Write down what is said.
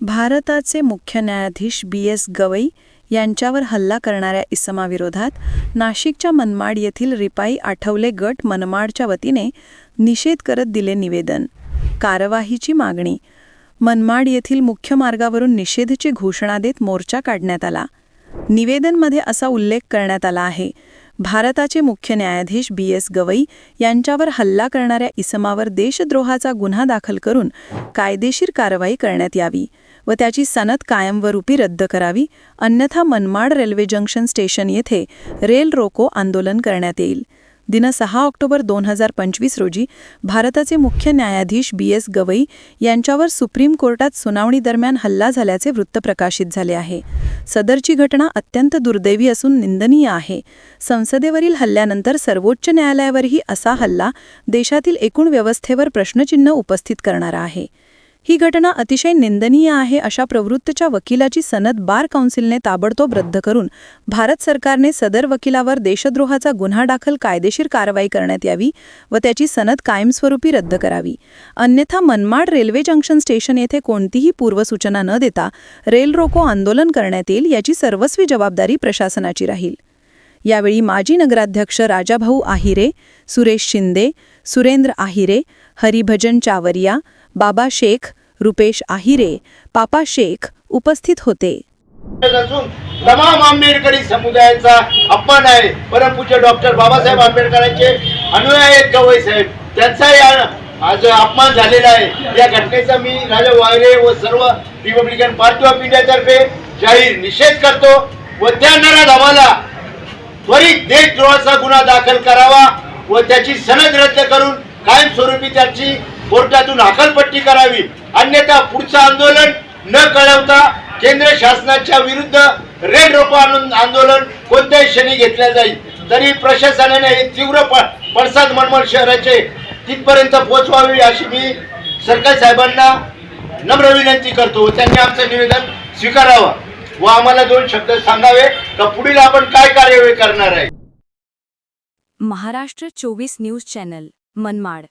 भारताचे मुख्य न्यायाधीश बी एस गवई यांच्यावर हल्ला करणाऱ्या इसमाविरोधात नाशिकच्या मनमाड येथील रिपाई आठवले गट मनमाडच्या वतीने निषेध करत दिले निवेदन. कारवाहीची मागणी. मनमाड येथील मुख्य मार्गावरून निषेधची घोषणा देत मोर्चा काढण्यात आला. निवेदनमध्ये असा उल्लेख करण्यात आला आहे. भारताचे मुख्य न्यायाधीश बी एस गवई यांच्यावर हल्ला करणाऱ्या इसमावर देशद्रोहाचा गुन्हा दाखल करून कायदेशीर कारवाई करण्यात यावी. व त्याची सनद कायमवरूपी रद्द करावी अन्यथा मनमाड रेल्वे जंक्शन स्टेशन येथे रेल रोको आंदोलन करण्यात येईल. दिन सहा ऑक्टोबर दोन हजार पंचवीस रोजी भारताचे मुख्य न्यायाधीश बी एस गवई यांच्यावर सुप्रीम कोर्टात सुनावणीदरम्यान हल्ला झाल्याचे वृत्त प्रकाशित झाले आहे. सदरची घटना अत्यंत दुर्दैवी असून निंदनीय आहे. संसदेवरील हल्ल्यानंतर सर्वोच्च न्यायालयावरही असा हल्ला देशातील एकूण व्यवस्थेवर प्रश्नचिन्ह उपस्थित करणारा आहे. ही घटना अतिशय निंदनीय आहे अशा प्रवृत्तीच्या वकिलाची सनद बार काउन्सिलने ताबडतोब रद्द करून भारत सरकारने सदर वकिलावर देशद्रोहाचा गुन्हा दाखल कायदेशीर कारवाई करण्यात यावी व त्याची सनद कायमस्वरूपी रद्द करावी. अन्यथा मनमाड रेल्वे जंक्शन स्टेशन येथे कोणतीही पूर्वसूचना न देता रेल रोको आंदोलन करण्यात येईल याची सर्वस्वी जबाबदारी प्रशासनाची राहील. यावेळी माजी नगराध्यक्ष राजाभाऊ आहिरे सुरेश शिंदे सुरेंद्र आहिरे हरिभजन चावरिया बाबा शेख रुपेश आहिरे पापा शेख उपस्थित होते. तमाम आंबेडकरी समुदायाचा अपमान आहे. परमपूज्य डॉक्टर बाबासाहेब आंबेडकरांचे अनुयायी आहेत गवई साहेब? त्यांचा या आज अपमान झालेला आहे. या घटनेचा मी राजा वायरे व सर्व रिपब्लिकन पार्टी ऑफ इंडियातर्फे जाहीर निषेध करतो व त्या आम्हाला त्वरित देशद्रोहाचा गुन्हा दाखल करावा व त्याची सनद रद्द करून कायमस्वरूपी त्याची कोर्टातून हकालपट्टी करावी. अन्यथा पुढचं आंदोलन न कळवता केंद्र शासनाच्या विरुद्ध रेड रोको आंदोलन आंदोलन कोणत्याही क्षणी घेतल्या जाईल. तरी प्रशासनाने हे तीव्र पडसाद मनमल शहराचे तिथपर्यंत पोहोचवावी अशी मी सरकार साहेबांना नम्र विनंती करतो. त्यांनी आमचं निवेदन स्वीकारावं व आम्हाला दोन शब्द सांगावे का पुढील आपण काय कार्यवाही करणार आहे? महाराष्ट्र चोवीस न्यूज चॅनल मनमाड.